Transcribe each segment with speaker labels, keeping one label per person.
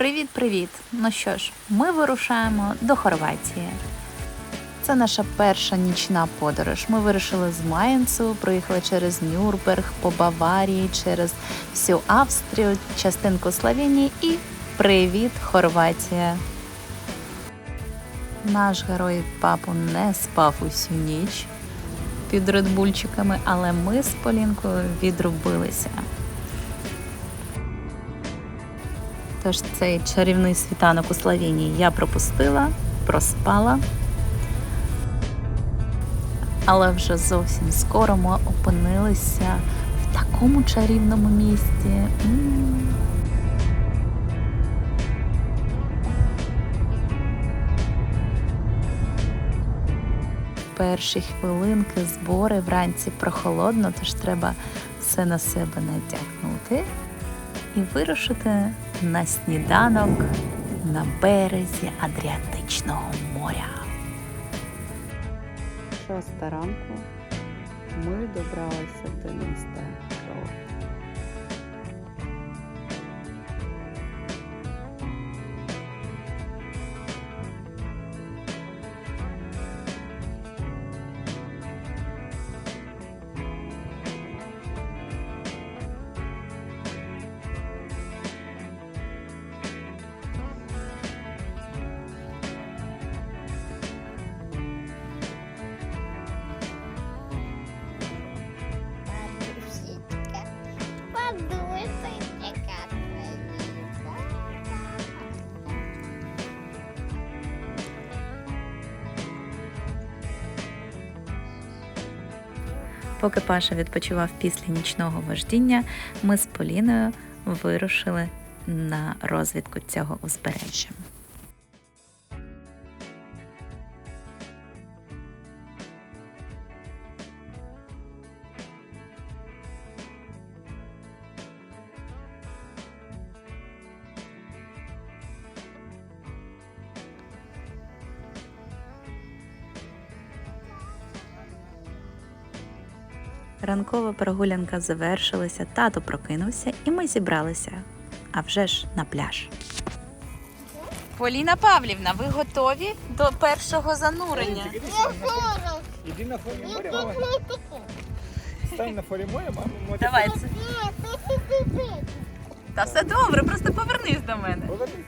Speaker 1: Привіт-привіт! Ну що ж, ми вирушаємо до Хорватії. Це наша перша нічна подорож. Ми вирушили з Майнцу, проїхали через Нюрнберг, по Баварії, через всю Австрію, частинку Словенії і привіт, Хорватія! Наш герой папу не спав усю ніч під редбульчиками, але ми з Полінкою відрубилися. Тож цей чарівний світанок у Словенії я пропустила, проспала. Але вже зовсім скоро ми опинилися в такому чарівному місті. Перші хвилинки збори вранці прохолодно, тож треба все на себе надягнути і вирушити на сніданок на березі Адріатичного моря.
Speaker 2: Шоста ранку ми добралися до міста
Speaker 1: Поки Паша відпочивав після нічного вождіння, ми з Поліною вирушили на розвідку цього узбережжя. Ранкова прогулянка завершилася, тато прокинувся, і ми зібралися. А вже ж на пляж. Поліна Павлівна, ви готові до першого занурення?
Speaker 3: Іди на фоні моря, мама. Стань на фоні моря, мама. може,
Speaker 1: Давай. це- Та все добре, просто повернись до мене.
Speaker 3: повернись.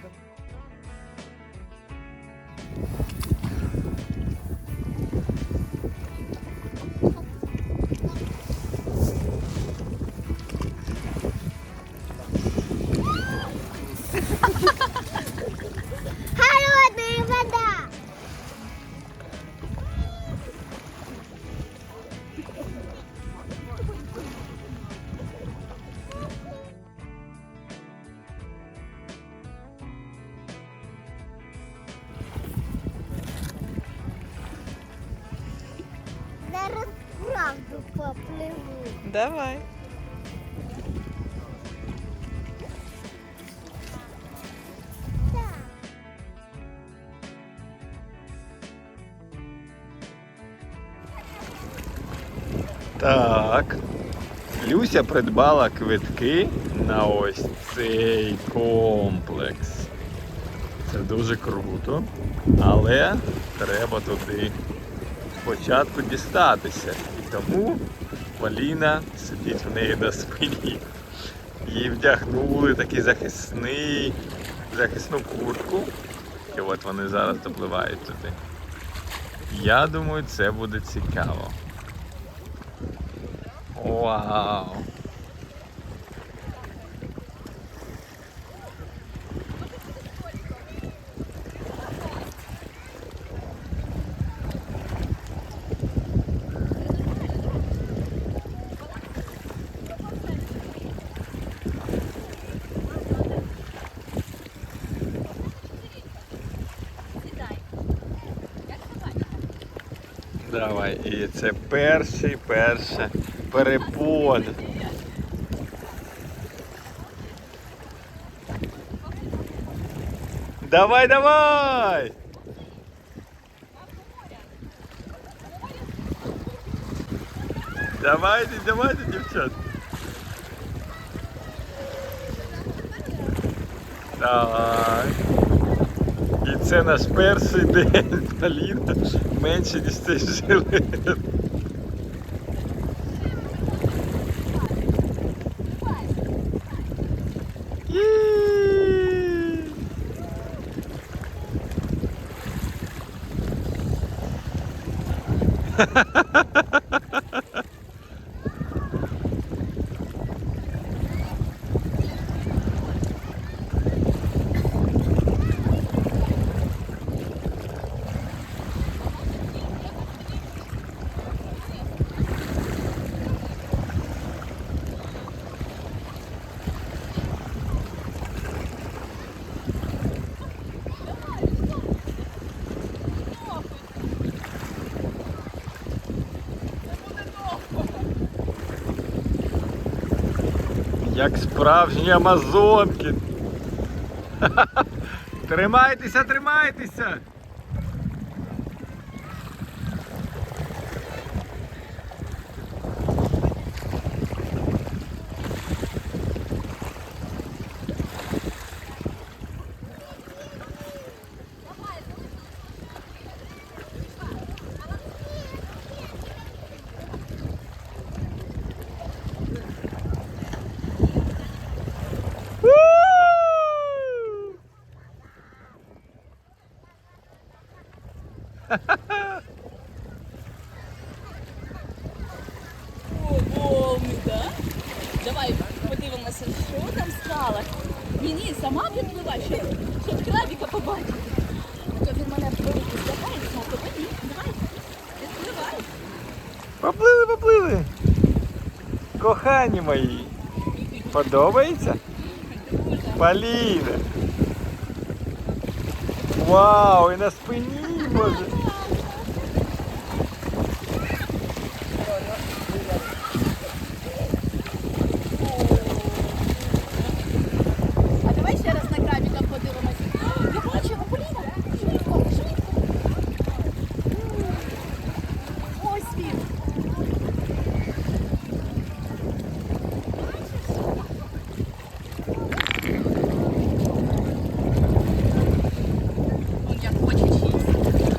Speaker 2: Давай.
Speaker 3: Так. Люся придбала квитки на ось цей комплекс. Це дуже круто, але треба туди спочатку дістатися. І тому Поліна сидить в неї на спині. Її вдягнули такий захисний, захисну куртку. І от вони зараз допливають туди. Я думаю, це буде цікаво. Вау! Давай, і це перший, перше перепон. Давай, давай! Давайте, давайте, дівчат. Так. І це наш перший день. Аліна менше, ніж цей жилет. Є! Як справжні амазонки. Тримайтеся, тримайтеся. Поплили, поплили. Кохані мої. Подобається? Поліна. Вау, і на спині може.
Speaker 4: А давай ще раз на крабіка подивимося. Я бачу, Поліна, швидко, швидко. Ось він. Он як хоче чистити.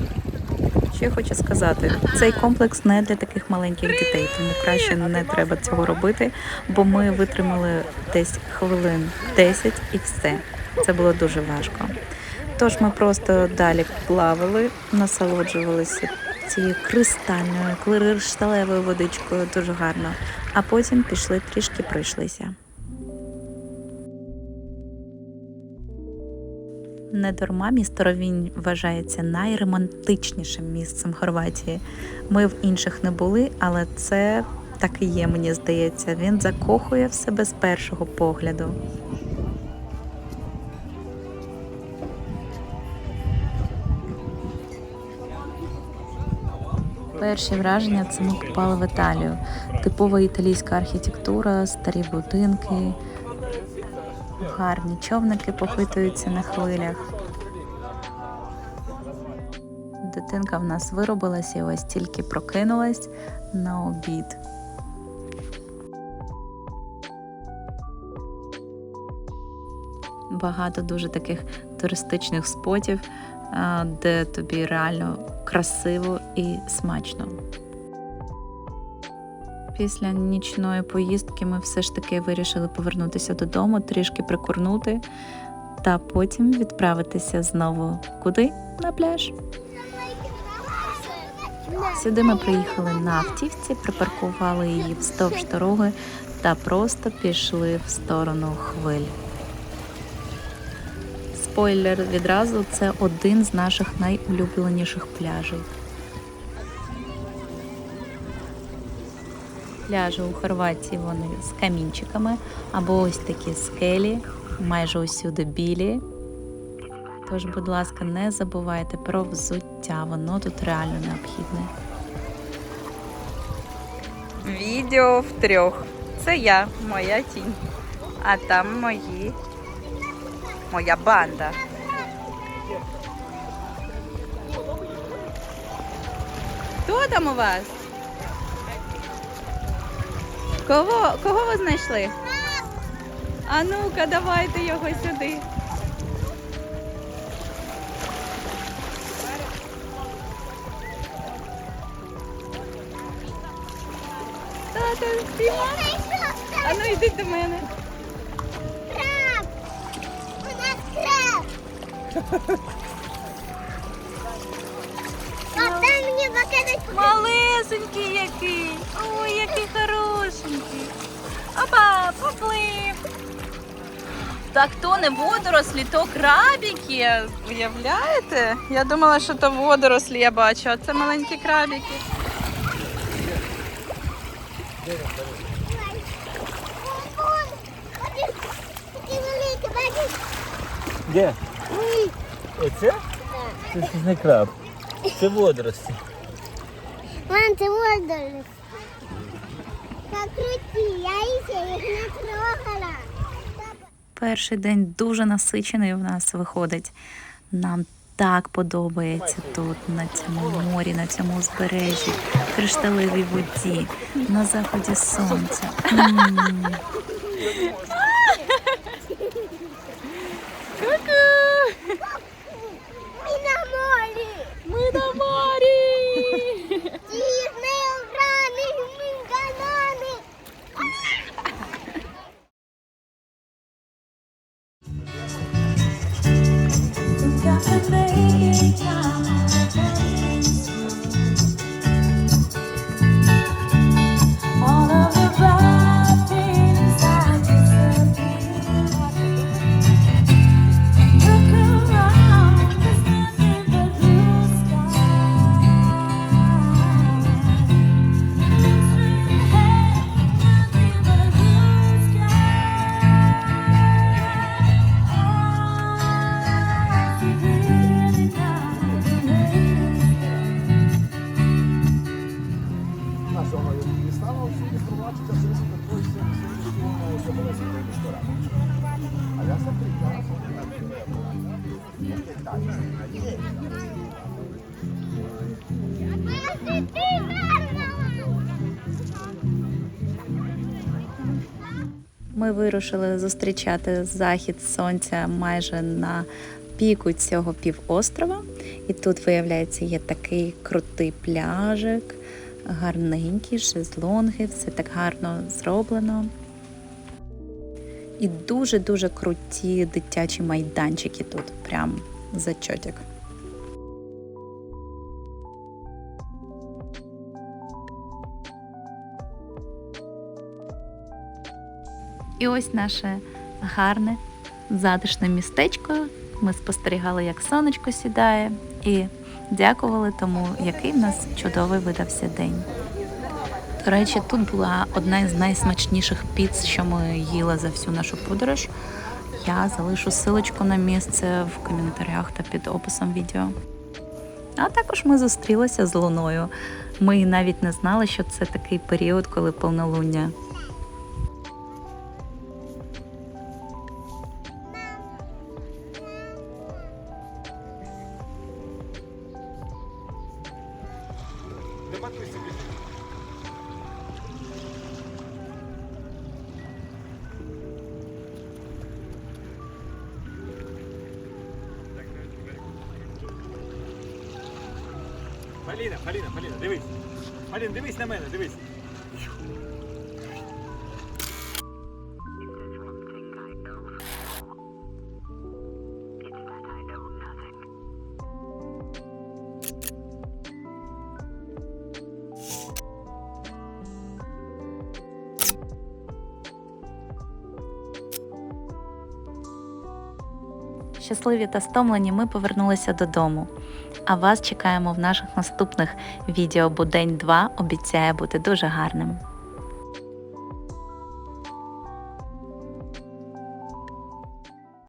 Speaker 1: Що я хочу сказати, цей комплекс не для таких маленьких дітей, тому краще не треба цього робити, бо ми витримали десь хвилин 10 і все. Це було дуже важко. Тож ми просто далі плавали, насолоджувалися цією кристальною, кришталевою водичкою дуже гарно, а потім пішли трішки пройшлися. Недарма місто Ровінь вважається найромантичнішим місцем Хорватії. Ми в інших не були, але це так і є, мені здається. Він закохує в себе з першого погляду. Перші враження це ми попали в Італію. Типова італійська архітектура, старі будинки, гарні човники похитуються на хвилях. Дитинка в нас виробилась і ось тільки прокинулась на обід. Багато дуже таких туристичних спотів, де тобі реально красиво і смачно. Після нічної поїздки ми все ж таки вирішили повернутися додому, трішки прикурнути, та потім відправитися знову куди? На пляж. Сюди ми приїхали на автівці, припаркували її вздовж дороги та просто пішли в сторону хвиль. Спойлер відразу це один з наших найулюбленіших пляжів. Пляжі у Хорватії вони з камінчиками або ось такі скелі, майже усюди білі. Тож, будь ласка, не забувайте про взуття, воно тут реально необхідне.
Speaker 2: Відео в трьох. Це я, моя тінь. А там мої. Моя банда. Хто там у вас? Кого кого ви знайшли? А ну-ка, давайте його сюди.
Speaker 5: Тата, спіймав?
Speaker 2: А ну йди до мене.
Speaker 5: Краб! У нас краб! мені показати.
Speaker 2: Малесенький який. Ой, який хорошенький. Опа, поплив. Так то не водорослі, то крабики. Уявляєте? Я думала, що то водорослі я бачу, а це маленькі
Speaker 5: бачиш?
Speaker 3: Де? Оце? Це ж не краб. Це водорості.
Speaker 5: Мам, це водорослі. Как круті, я ще їх не трогала.
Speaker 1: Перший день дуже насичений в нас виходить. Нам так подобається тут, на цьому морі, на цьому узбережжі, кришталевій воді, на заході сонця. Ми вирушили зустрічати захід сонця майже на піку цього півострова. І тут, виявляється, є такий крутий пляжик, гарненький, шезлонги, все так гарно зроблено. І дуже-дуже круті дитячі майданчики тут, прям зачотик. І ось наше гарне, затишне містечко. Ми спостерігали, як сонечко сідає, і дякували тому, який в нас чудовий видався день. До речі, тут була одна із найсмачніших піц, що ми їли за всю нашу подорож. Я залишу силочку на місце в коментарях та під описом відео. А також ми зустрілися з луною. Ми навіть не знали, що це такий період, коли повнолуння.
Speaker 3: Поліна, Поліна, Поліна, дивись. Поліна, дивись на мене, дивись.
Speaker 1: Щасливі та стомлені ми повернулися додому. А вас чекаємо в наших наступних відео, бо день 2 обіцяє бути дуже гарним.